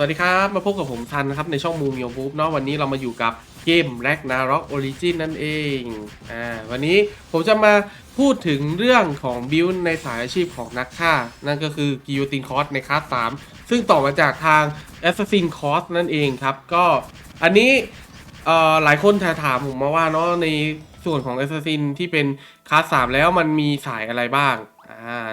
สวัสดีครับ มาพบกับผมทันนะครับในช่องมูมิโอปุ๊บเนาะวันนี้เรามาอยู่กับเกม r a g n a r o k Origin นั่นเองอ่าวันนี้ผมจะมาพูดถึงเรื่องของบิลในสายอาชีพของนักฆ่า นั่นก็คือ Guillotine c o s ในคลาส3ซึ่งต่อมาจากทาง Assassin c o s นั่นเองครับ ก็อันนี้เอ่อหลายคนถามผมมาว่าเนาะในส่วนของ Assassin ที่เป็นคลาส3แล้วมันมีสายอะไรบ้าง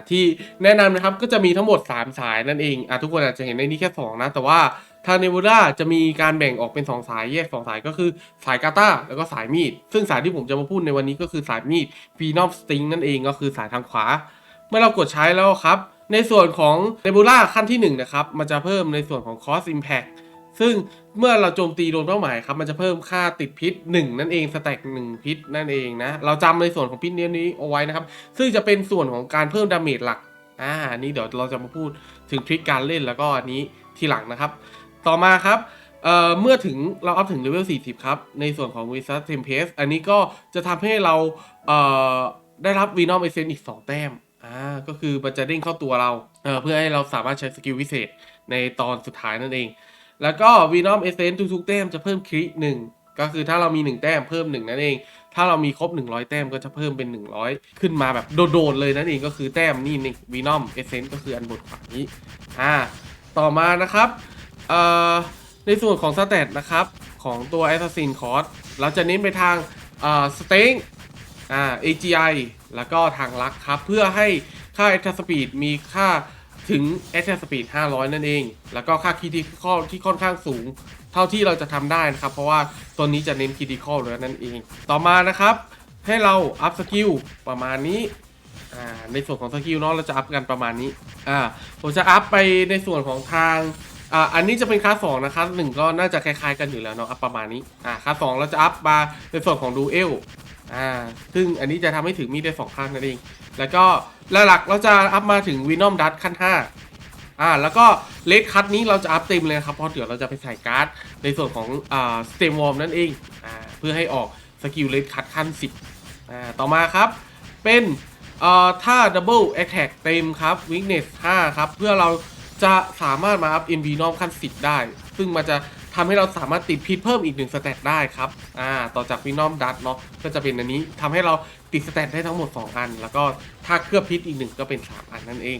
ที่แนะนำนะครับก็จะมีทั้งหมด 3 สายนั่นเองอทุกคนอาจจะเห็นในนี้แค่ 2 นะ แต่ว่าทางเนบูล่าจะมีการแบ่งออกเป็น 2 สายแยก 2 สายก็คือสายกาตาแล้วก็สายมีด ซึ่งสายที่ผมจะมาพูดในวันนี้ก็คือสายมีดฟีนอมสติงนั่นเองก็คือสายทางขวา เมื่อเรากดใช้แล้วครับ ในส่วนของเนบูล่าขั้นที่1นะครับมันจะเพิ่มในส่วนของ Cost Impact ซึ่งเมื่อเราโจมตีโดนเป้าหมายครับมันจะเพิ่มค่าติดพิษ 1 นั่นเองสแต็ก1พิษนั่นเองนะเราจำในส่วนของพิษเนี้ยนี้เอาไว้นะครับ ซึ่งจะเป็นส่วนของการเพิ่มดาเมจหลักอ่านี้เดี๋ยวเราจะมาพูดถึงทริคการเล่นแล้วก็อันนี้ทีหลังนะครับ ต่อมาครับเอ่อเมื่อถึงเราอัพถึงเลเวล 40 ครับ ในส่วนของ v i s a Tempest อันนี้ก็จะทำให้เราเอ่อได้รับ Venom Essence อีก 2 แต้มอ่าก็คือมันจะเด้งเข้าตัวเราเอ่อเพื่อให้เราสามารถใช้สกิลวิเศษในตอนสุดท้ายนั่นเอง แล้วก็ Venom Essence ทุกๆแต้มจะเพิ่มคริหนึ่งก็คือถ้าเรามี 1 แต้มเพิ่ม 1 นั่นเอง ถ้าเรามีครบ 100 แต้มก็จะเพิ่มเป็น 100 ขึ้นมาแบบโดดๆเลยนั่นเองก็คือแต้มนี่นี่ Venom Essence ก็คืออันบนขวานี้อ่าต่อมานะครับเอ่อในส่วนของสเตตนะครับของตัว Assassin c o s เราจะเน้นไปทางอ่าสเต็งอ่า AGI แล้วก็ทางลักครับ เพื่อให้ค่า Attack Speed มีค่า ถึง Attack Speed 500 นั่นเอง แล้วก็ค่า Critical ที่ค่อนข้างสูง เท่าที่เราจะทำได้นะครับ เพราะว่าตัวนี้จะเน้น Critical เลยนั่นเอง ต่อมานะครับ ให้เราอัพสกิลประมาณนี้ในส่วนของสกิลเนาะเราจะอัพกันประมาณนี้อ่าผมจะอัพไปในส่วนของทางอ่าอันนี้จะเป็นคลาสสองนะครับหนึ่งก็น่าจะคล้ายๆกันอยู่แล้วเนาะอัพประมาณนี้อ่าคลาสสองเราจะอัพมาในส่วนของดูเอลอ่าซึ่งอันนี้จะทำให้ถึงมีดได้สองข้างนั่นเอง แล้วก็หลักๆเราจะอัพมาถึงวินอมดัตขั้นห้าอ่า แล้วก็เลดคัตนี้เราจะอัพเต็มเลยครับเพราะเดี๋ยวเราจะไปใส่การ์ด ในส่วนของอ่าสเตมวอร์มนั่นเองอ่าเพื่อให้ออกสกิลเลดคัตขั้นสิบอ่าต่อมาครับ เป็นอ่อถ้า Double Attack เต็มครับ Weakness 5ครับ เพื่อเราจะสามารถมาอัพ NV นอมขั้น 10 ได้ ซึ่งมันจะ ทำให้เราสามารถติดพิษเพิ่มอีก1สเตตได้ครับ อ่า ต่อจากวินอมดัตเนาะ ก็จะเป็นอันนี้ทำให้เราติดสเตตได้ทั้งหมด 2 อัน แล้วก็ถ้าเคลือบพิษอีก1ก็เป็น 3 อันนั่นเอง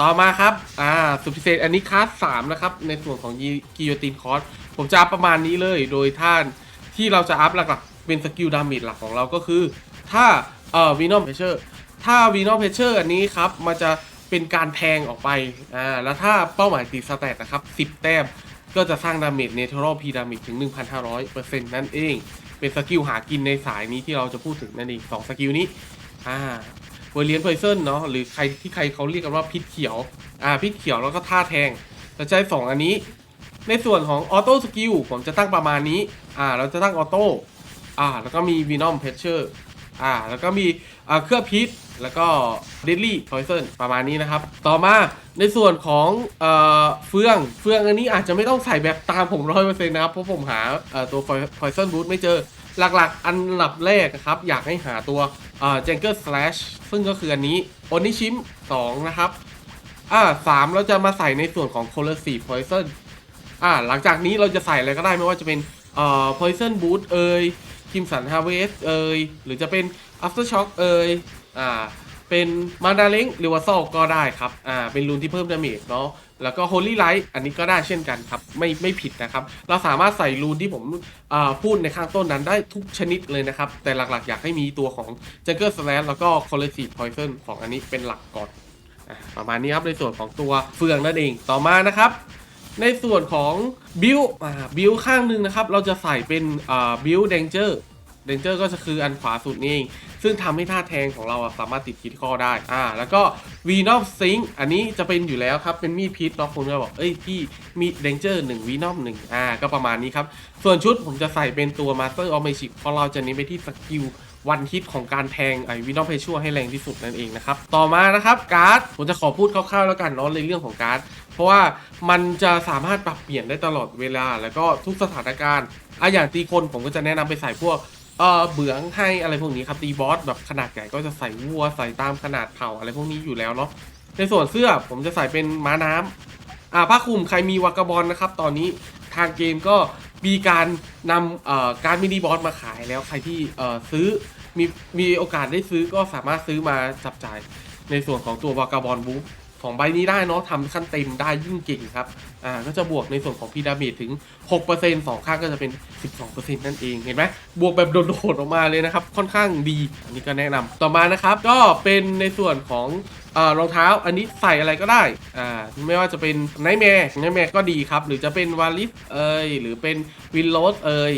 ต่อมาครับ อ่า สุดพิเศษอันนี้คลาส3นะครับ ในส่วนของกิโยตินคอร์สผมจะอัพประมาณนี้เลย โดยท่านที่เราจะอัพหลักๆ เป็นสกิลดาเมจหลักของเราก็คือ ถ้า เอ่อวีนอมเพเชอร์ ถ้าวีนอมเพเชอร์อันนี้ครับ มันจะเป็นการแทงออกไป อ่า แล้วถ้าเป้าหมายติดสแตทนะครับ 10 แต้ม ก็จะสร้างดาเมจเนเธอรัลพีดาเมจถึง 1,500%นั่นเอง เป็นสกิลหากินในสายนี้ที่เราจะพูดถึงนั่นเองสองสกิลนี้อ่าเวเลียนเพอร์เซนเนาะหรือใครที่ใครเขาเรียกกันว่าพิษเขียวอ่าพิษเขียวแล้วก็ท่าแทงจะใช้สองอันนี้ ในส่วนของออโต้สกิลผมจะตั้งประมาณนี้อ่าเราจะตั้งออโต้อ่าแล้วก็มีวีนอมเพชเชอร์ อ่าแล้วก็มีเครื่องพิษแล้วก็เดดลี่พอยเซนประมาณนี้นะครับ ต่อมาในส่วนของเอ่อเฟืองเฟืองอันนี้อาจจะไม่ต้องใส่แบบตามผมร้อยเปอร์เซ็นต์นะครับ เพราะผมหาตัวพอยเซนบูทไม่เจอหลักๆ อันดับแรกนะครับ อยากให้หาตัวเอ่อเจงเกอร์สแลชซึ่งก็คืออันนี้โอนิชิม2นะครับอ่าสามเราจะมาใส่ในส่วนของโคลอสีพอยเซนอ่าหลังจากนี้เราจะใส่อะไรก็ได้ไม่ว่าจะเป็นเอ่อ poison boot เอ่ย Crimson Harvest เอยหรือจะเป็น aftershock เอยอ่าเป็นมาดาเล้งหรือว่าซอก็ได้ครับอ่าเป็นรูนที่เพิ่มดาเมจเนาะแล้วก็ holy light อันนี้ก็ได้เช่นกันครับ ไม่ไม่ผิดนะครับ เราสามารถใส่รูนที่ผมอ่าพูดในข้างต้นนั้นได้ทุกชนิดเลยนะครับ แต่หลักๆ อยากให้มีตัวของ Jungle Slash แล้วก็ Collective Poison สองอันนี้เป็นหลักก่อนประมาณนี้ครับในส่วนของตัวเฟืองนั่นเองต่อมานะครับ ในส่วนของบิวอ่าบิวข้างหนึ่งนะครับ เราจะใส่เป็นบิวเดนเจอร์เดนเจอร์ก็จะคืออันขวาสุดนี่เอง ซึ่งทำให้ท่าแทงของเราสามารถติดคิดข้อได้ อ่า แล้วก็วีนอมซิงอันนี้จะเป็นอยู่แล้วครับ เป็นมีดพิษเนาะคนก็บอก เอ้ยพี่มีเดนเจอร์หนึ่งวีนอมหนึ่งอ่า ก็ประมาณนี้ครับ ส่วนชุดผมจะใส่เป็นตัวมาสเตอร์ออฟเมชิเพราะเราจะเน้นไปที่สกิล วันฮิตของการแทงไอวินอมเพชัวให้แรงที่สุดนั่นเองนะครับ ต่อมานะครับการ์ดผมจะขอพูดคร่าวๆแล้วกันเนาะในเรื่องของการ์ดเพราะว่ามันจะสามารถปรับเปลี่ยนได้ตลอดเวลา แล้วก็ทุกสถานการณ์อะอย่างตีคนผมก็จะแนะนำไปใส่พวกเออเบืองให้อะไรพวกนี้ครับตีบอสแบบขนาดใหญ่ก็จะใส่วัวใส่ตามขนาดเผ่าอะไรพวกนี้อยู่แล้วเนาะในส่วนเสื้อผมจะใส่เป็นม้าน้ำอ่าผ้าคลุมใครมีวากาบอลนะครับ ตอนนี้ทางเกมก็มีการนำการมินิบอสมาขายแล้วใครที่ซื้อ มีมีโอกาสได้ซื้อก็สามารถซื้อมาจับจ่ายในส่วนของตัววากาบอลบูสองใบนี้ได้เนาะทำขั้นเต็มได้ยิ่งเก่งครับ อ่า ก็จะบวกในส่วนของพีดาเมจถึง6%สองข้างก็จะเป็น 12%นั่นเอง เห็นไหม บวกแบบโดดๆออกมาเลยนะครับ ค่อนข้างดี อันนี้ก็แนะนำต่อมานะครับ ก็เป็นในส่วนของเอ่อรองเท้า อันนี้ใส่อะไรก็ได้ อ่า ไม่ว่าจะเป็นไนแมร์ไนแมร์ก็ดีครับ หรือจะเป็นวาลิสเอยหรือเป็นวินโรสเอย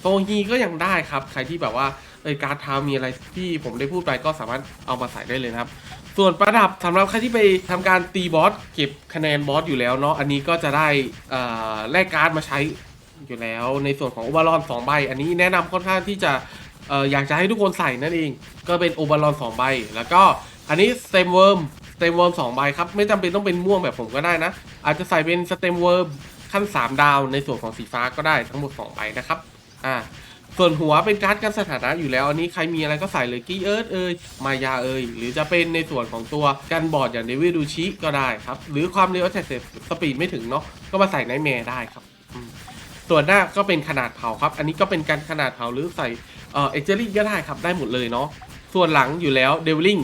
โซฮีก็ยังได้ครับ ใครที่แบบว่า เอยการ์ดเท้ามีอะไรที่ผมได้พูดไปก็สามารถเอามาใส่ได้เลยนะครับ ส่วนประดับสำหรับใครที่ไปทำการตีบอสเก็บคะแนนบอสอยู่แล้วเนาะอันนี้ก็จะได้เอ่อแลกการ์ดมาใช้อยู่แล้วในส่วนของโอเวอร์ลอนสองใบ อันนี้แนะนำค่อนข้างที่จะออยากจะให้ทุกคนใส่นั่นเอง ก็เป็นโอเวอร์ลอนสองใบ แล้วก็อันนี้สเต็มเวิร์มสเต็มเวิร์มสองใบครับ ไม่จำเป็นต้องเป็นม่วงแบบผมก็ได้นะ อาจจะใส่เป็นสเต็มเวิร์มขั้น 3 ดาวในส่วนของสีฟ้าก็ได้ทั้งหมด 2 ใบนะครับ อ่า ส่วนหัวเป็นการ์ดกันสถานะอยู่แล้วอันนี้ใครมีอะไรก็ใส่เลยกี้เอิร์ธเอ่ยมายาเอ่ยหรือจะเป็นในส่วนของตัวกันบอร์ดอย่างเดวิดดูชิก็ได้ครับ หรือความเร็วแท็กสปีดไม่ถึงเนาะก็มาใส่ไนแมร์ได้ครับส่วนหน้าก็เป็นขนาดเผาครับ อันนี้ก็เป็นการขนาดเผาหรือใส่เอเอ็กเจอรี่ก็ได้ครับได้หมดเลยเนาะส่วนหลังอยู่แล้วเดวิลิง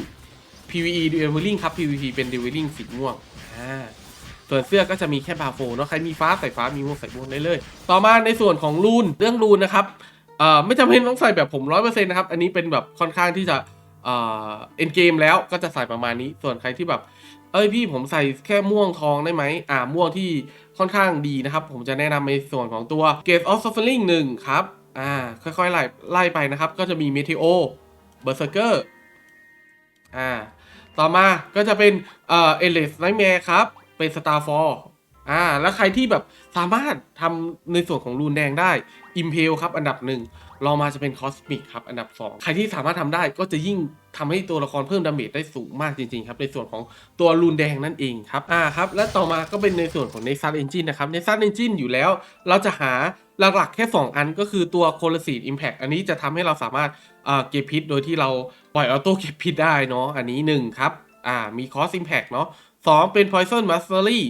PVE เดวิลิงครับ PVP เป็นเดวิลิงสีม่วงอ่าส่วนเสื้อก็จะมีแค่บาโฟเนาะใครมีฟ้าใส่ฟ้ามีม่วงใส่ม่วงได้เลย ต่อมาในส่วนของรูนเรื่องรูนนะครับ เอ่อไม่จำเป็นต้องใส่แบบผมร้อยเปอร์เซ็นต์นะครับ อันนี้เป็นแบบค่อนข้างที่จะเอ่อเอ็นเกมแล้วก็จะใส่ประมาณนี้ ส่วนใครที่แบบ เอ้ยพี่ผมใส่แค่ม่วงทองได้ไหมอ่าม่วงที่ค่อนข้างดีนะครับ ผมจะแนะนำในส่วนของตัว Gate of Suffering 1 ครับ อ่า ค่อยๆ ไล่ไล่ไปนะครับ ก็จะมี Meteo Berserker อ่า ต่อมาก็จะเป็นเอ่อเอเลสไนแมร์ครับ เป็น Starfall อ่า แล้วใครที่แบบสามารถทำในส่วนของรูนแดงได้ Impale ครับอันดับหนึ่งรองมาจะเป็น Cosmic ครับอันดับ 2 ใครที่สามารถทำได้ก็จะยิ่งทำให้ตัวละครเพิ่มดาเมจได้สูงมากจริงๆครับในส่วนของตัวรูนแดงนั่นเองครับอ่าครับและต่อมาก็เป็นในส่วนของ Nexus Engine นะครับ Nexus Engine อยู่แล้ว เราจะหาหลักๆแค่ 2 อันก็คือตัว c o l o s i d Impact อันนี้จะทำให้เราสามารถเก็บพิษโดยที่เราปล่อยออโต้เก็บพิษได้เนาะอันนี้1ครับอ่ามี Cost Impact เนาะสองเป็น Poison Mastery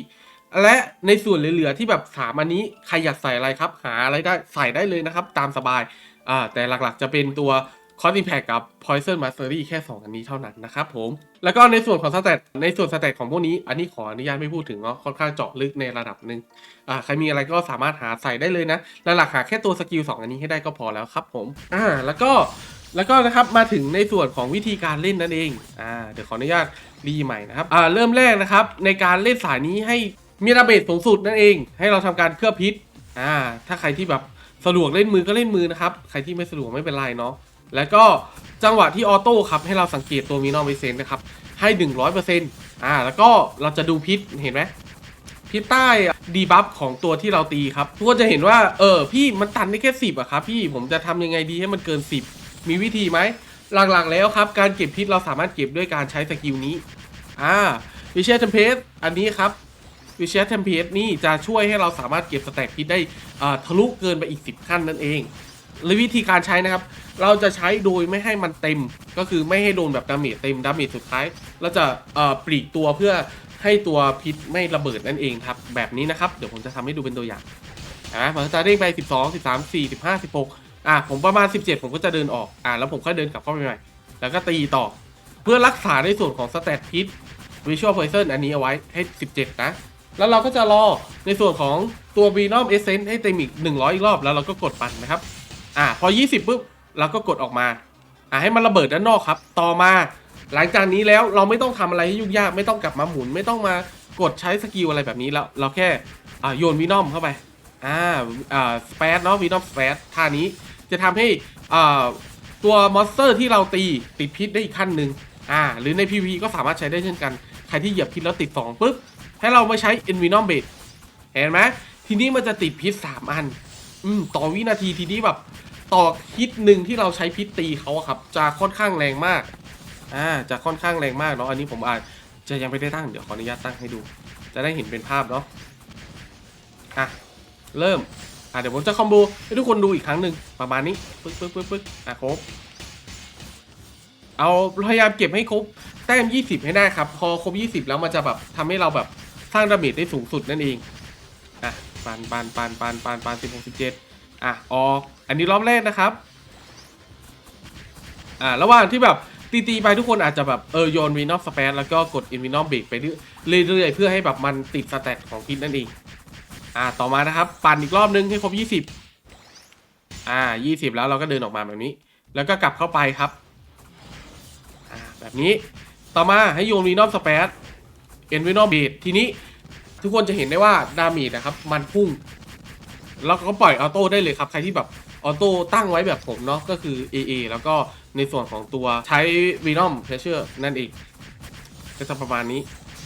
และในส่วนเหลือๆที่แบบสามอันนี้ใครอยากใส่อะไรครับ หาอะไรได้ใส่ได้เลยนะครับ ตามสบายอ่าแต่หลักๆจะเป็นตัว Cost Impact กับ Poison Mastery แค่ 2 อันนี้เท่านั้นนะครับผม แล้วก็ในส่วนของสเตตในส่วนสเตตของพวกนี้ อันนี้ขออนุญาตไม่พูดถึงเนาะค่อนข้างเจาะลึกในระดับหนึ่งอ่าใครมีอะไรก็สามารถหาใส่ได้เลยนะหลักๆหาแค่ตัวสกิล2อันนี้ให้ได้ก็พอแล้วครับผมอ่าแล้วก็แล้วก็นะครับมาถึงในส่วนของวิธีการเล่นนั่นเองอ่าเดี๋ยวขออนุญาตรีใหม่นะครับอ่าเริ่มแรกนะครับในการเล่นสายนี้ให้ มีระเบิดสูงสุดนั่นเอง ให้เราทำการเคลือบพิษอ่าถ้าใครที่แบบสะดวกเล่นมือก็เล่นมือนะครับ ใครที่ไม่สะดวกไม่เป็นไรเนาะแล้วก็จังหวะที่ออโต้ครับให้เราสังเกตตัวมีนอมเวเซนนะครับให้ 100%อ่าแล้วก็เราจะดูพิษเห็นไหมพิษใต้ดีบัฟของตัวที่เราตีครับทุกคนจะเห็นว่าเออพี่มันตันได้แค่สิบอะครับพี่ผมจะทำยังไงดีให้มันเกิน 10 มีวิธีไหมหลักๆแล้วครับ การเก็บพิษเราสามารถเก็บด้วยการใช้สกิลนี้อ่าวิเชียเทมเพสอันนี้ครับ วิเชียเทมเพสนี่จะช่วยให้เราสามารถเก็บสแต็กพิษได้ทะลุเกินไปอีก 10 ขั้นนั่นเองหรือวิธีการใช้นะครับ เราจะใช้โดยไม่ให้มันเต็ม ก็คือไม่ให้โดนแบบดาเมจเต็มดาเมจสุดท้าย เราจะปลีกตัวเพื่อให้ตัวพิษไม่ระเบิดนั่นเองครับ แบบนี้นะครับ เดี๋ยวผมจะทำให้ดูเป็นตัวอย่างอ่าผมจะเร่งไป 12 13 4 15 16อ่าผมประมาณ 17 ผมก็จะเดินออกอ่าแล้วผมก็เดินกลับเข้าไปใหม่ แล้วก็ตีต่อ เพื่อรักษาในส่วนของสเตตพิษ Visual Poison อันนี้เอาไว้ให้ 17 นะ แล้วเราก็จะรอในส่วนของตัว Venom Essence ให้เต็มอีก 100 อีกรอบแล้วเราก็กดปั่นนะครับอ่าพอ 20ปุ๊บเราก็กดออกมาอ่าให้มันระเบิดด้านนอกครับ ต่อมาหลังจากนี้แล้วเราไม่ต้องทำอะไรให้ยุ่งยากไม่ต้องกลับมาหมุน ไม่ต้องมากดใช้สกิลอะไรแบบนี้แล้ว เราแค่อ่าโยนวีนอมเข้าไปอ่าอ่าสเปซเนาะวีนอมสเปซท่านี้จะทำให้อ่าตัวมอนสเตอร์ที่เราตีติดพิษได้อีกขั้นหนึ่งอ่าหรือใน PV ก็สามารถใช้ได้เช่นกัน ใครที่เหยียบพิษแล้วติด2ปุ๊บ ให้เรามาใช้ e n v e n o m b a s e เห็นไหมทีนี้มันจะติดพิษ 3 อัน อืมต่อวินาทีทีนี้แบบ ต่อพิษหนึ่งที่เราใช้พิษตีเขาครับ จะค่อนข้างแรงมาก อ่า จะค่อนข้างแรงมากเนาะ อันนี้ผมอาจจะยังไม่ได้ตั้ง เดี๋ยวขออนุญาตตั้งให้ดู จะได้เห็นเป็นภาพเนาะ อะ เริ่ม อะเดี๋ยวผมจะคอมโบให้ทุกคนดูอีกครั้งหนึ่งประมาณนี้ ปึ๊กปึ๊กปึ๊กปึ๊กอะครบ เอาพยายามเก็บให้ครบแต้ม 20 ให้ได้ครับ พอครบ 20 แล้วมันจะแบบทำให้เราแบบ สร้างดาเมจได้สูงสุดนั่นเองอะปานปานปานปานปานปานสิบหกสิบเจ็ดอะออกอันนี้รอบแรกนะครับอ่าระหว่างที่แบบตีตีไปทุกคนอาจจะแบบเออโยนวีนอมสเปซแล้วก็กดอินวีนอมเบรกไปเรื่อยๆเพื่อให้แบบมันติดสแตทของพิษนั่นเองอ่าต่อมานะครับ ปั่นอีกรอบนึงให้ครบยี่สิบอ่ายี่สิบแล้วเราก็เดินออกมาแบบนี้ แล้วก็กลับเข้าไปครับอ่าแบบนี้ต่อมาให้โยนวีนอมสเปซ เอ็นวีนอมเบรทีนี้ทุกคนจะเห็นได้ว่าดาเมจนะครับ มันพุ่ง แล้วก็ปล่อยออโต้ได้เลยครับ ใครที่แบบออโต้ตั้งไว้แบบผมเนาะก็คือ AA แล้วก็ในส่วนของตัวใช้ Venom Pressure นั่นเองก็จะประมาณนี้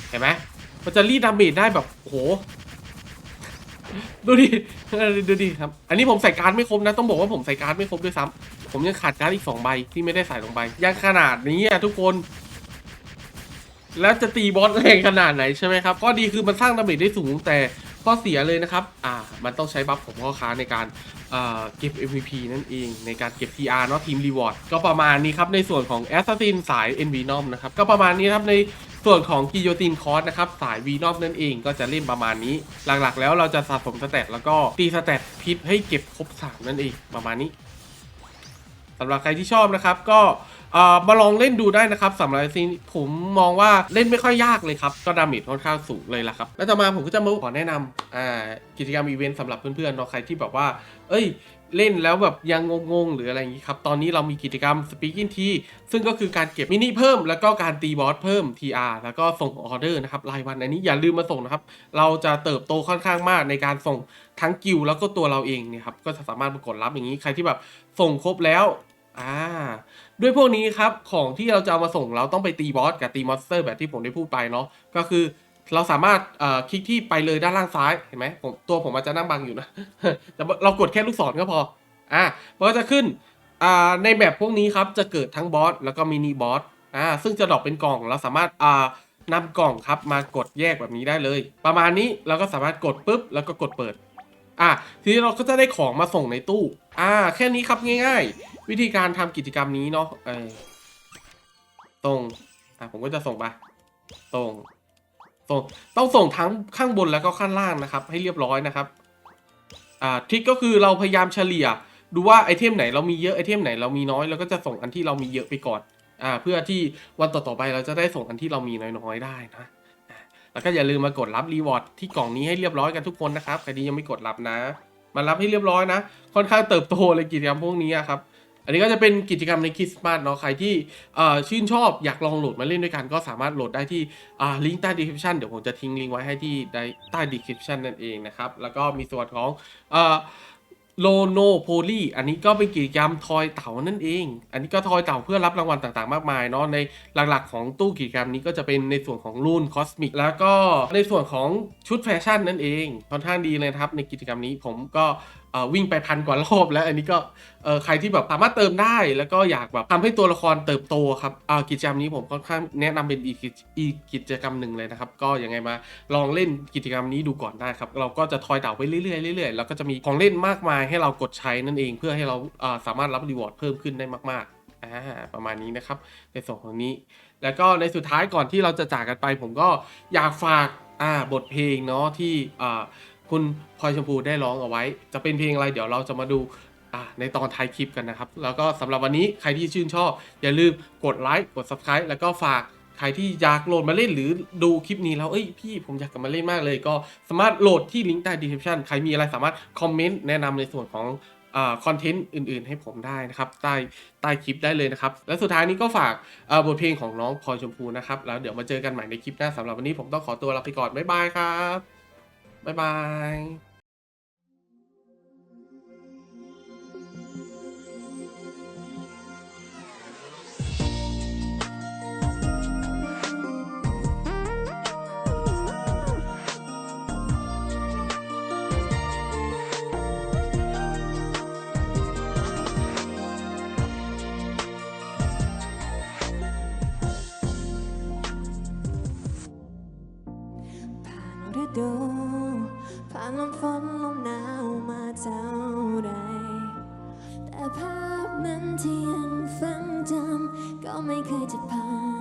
เห็นไหมมันจะรีดดาเมจได้แบบโอ้โหดูดิดูดิครับ อันนี้ผมใส่การ์ดไม่ครบนะ ต้องบอกว่าผมใส่การ์ดไม่ครบด้วยซ้ำผมยังขาดการ์ดอีกสองใบที่ไม่ได้ใส่ลงไปยังขนาดนี้อะทุกคน แล้วจะตีบอสแรงขนาดไหนใช่ไหมครับข้อดีคือมันสร้างดาเมจได้สูงแต่ข้อเสียเลยนะครับอ่ามันต้องใช้บัฟของพ่อค้าในการเก็บ MVP นั่นเองในการเก็บ TR เนาะทีมรีวอร์ดก็ประมาณนี้ครับในส่วนของ Assassin สาย NV n o m นะครับก็ประมาณนี้ครับในส่วนของ Guillotine c o r s นะครับสาย V n o m นั่นเองก็จะเล่นประมาณนี้ หลักๆ แล้วเราจะสะสมสเตตแล้วก็ตีสเตตพิษให้เก็บครบสามนั่นเองประมาณนี้สำหรับใครที่ชอบนะครับก็ เอ่อมาลองเล่นดูได้นะครับสำหรับซีนผมมองว่าเล่นไม่ค่อยยากเลยครับ ก็ดาเมจค่อนข้างสูงเลยละครับ แล้วต่อมาผมก็จะมาขอแนะนำอ่ากิจกรรมอีเวนต์สำหรับเพื่อนๆเนาะใครที่แบบว่า เอ้ยเล่นแล้วแบบยังงงๆ หรืออะไรอย่างนี้ครับ ตอนนี้เรามีกิจกรรม Speaking T ซึ่งก็คือการเก็บมินิเพิ่ม แล้วก็การตีบอสเพิ่ม TR แล้วก็ส่งออเดอร์นะครับ รายวันอันนี้อย่าลืมมาส่งนะครับ เราจะเติบโตค่อนข้างมากในการส่งทั้งกิลแล้วก็ตัวเราเองเนี่ยครับ ก็จะสามารถมากดรับอย่างนี้ใครที่แบบส่งครบแล้วอ่า ด้วยพวกนี้ครับของที่เราจะเอามาส่งเราต้องไปตีบอสกับตีมอนสเตอร์แบบที่ผมได้พูดไปเนาะก็คือเราสามารถเอ่อคลิกที่ไปเลยด้านล่างซ้ายเห็นไหมผมตัวผมอาจจะนั่งบังอยู่นะแต่เรากดแค่ลูกศรก็พออ่ามันก็จะขึ้นอ่าในแบบพวกนี้ครับจะเกิดทั้งบอสแล้วก็มินิบอสอ่าซึ่งจะดรอปเป็นกล่องเราสามารถอ่านำกล่องครับมากดแยกแบบนี้ได้เลย ประมาณนี้เราก็สามารถกดปุ๊บแล้วก็กดเปิดอะทีนี้เราก็จะได้ของมาส่งในตู้อ่าแค่นี้ครับง่าย ๆ วิธีการทำกิจกรรมนี้เนาะเออตรงอะผมก็จะส่งไปตรงส่งต้องส่งทั้งข้างบนแล้วก็ข้างล่างนะครับ ให้เรียบร้อยนะครับอ่าทริคก็คือเราพยายามเฉลี่ย ดูว่าไอเทมไหนเรามีเยอะไอเทมไหนเรามีน้อยเราก็จะส่งอันที่เรามีเยอะไปก่อนอ่าเพื่อที่วันต่อๆไปเราจะได้ส่งอันที่เรามีน้อยๆได้นะแล้วก็อย่าลืมมากดรับรีวอร์ดที่กล่องนี้ให้เรียบร้อยกันทุกคนนะครับใครที่ยังไม่กดรับนะ มารับให้เรียบร้อยนะ ค่อนข้างเติบโตเลยกิจกรรมพวกนี้ครับ อันนี้ก็จะเป็นกิจกรรมในคริสต์มาสเนาะใครที่ชื่นชอบอยากลองโหลดมาเล่นด้วยกันก็สามารถโหลดได้ที่ลิงก์ใต้ description เดี๋ยวผมจะทิ้งลิงก์ไว้ให้ที่ใต้ description นั่นเองนะครับ แล้วก็มีส่วนของโลโนโพลีอันนี้ก็เป็นกิจกรรมทอยเต่านั่นเอง อันนี้ก็ทอยเต่าเพื่อรับรางวัลต่างๆ มากมายเนาะในหลักๆ ของตู้กิจกรรมนี้ก็จะเป็นในส่วนของรุ่นคอสมิกแล้วก็ในส่วนของชุดแฟชั่นนั่นเองค่อนข้างดีเลยครับในกิจกรรมนี้ผมก็ วิ่งไปพันกว่ารอบแล้วอันนี้ก็ใครที่แบบสามารถเติมได้แล้วก็อยากแบบทำให้ตัวละครเติบโตครับกิจกรรมนี้ผมค่อนข้างแนะนำเป็นอีกกิจกรรมหนึ่งเลยนะครับ ก็ยังไงมาลองเล่นกิจกรรมนี้ดูก่อนได้ครับ เราก็จะทอยเต่าไปเรื่อยๆเรื่อยๆแล้วก็จะมีของเล่นมากมายให้เรากดใช้นั่นเอง เพื่อให้เราอ่าสามารถรับรีวอร์ดเพิ่มขึ้นได้มากๆอ่าประมาณนี้นะครับในส่วนของนี้ แล้วก็ในสุดท้ายก่อนที่เราจะจากกันไป ผมก็อยากฝากอ่าบทเพลงเนาะที่อ่า คุณพลอยชมพูได้ร้องเอาไว้ จะเป็นเพลงอะไรเดี๋ยวเราจะมาดูในตอนท้ายคลิปกันนะครับ แล้วก็สำหรับวันนี้ใครที่ชื่นชอบ อย่าลืมกดไลค์กด subscribe แล้วก็ฝากใครที่อยากโหลดมาเล่นหรือดูคลิปนี้แล้วเอ้ยพี่ผมอยากกลับมาเล่นมากเลย ก็สามารถโหลดที่ลิงก์ใต้ description ใครมีอะไรสามารถคอมเมนต์แนะนำในส่วนของคอนเทนต์อื่นๆ ให้ผมได้นะครับ ใต้ใต้คลิปได้เลยนะครับ และสุดท้ายนี้ก็ฝากบทเพลงของน้องพลอยชมพูนะครับ แล้วเดี๋ยวมาเจอกันใหม่ในคลิปหน้าสำหรับวันนี้ผมต้องขอตัวลาไปก่อน บ๊ายบายครับ บ๊าันที่ยังฝังจำก็ไม่เคยจะผ่าน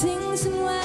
ทิ้งฉันไว้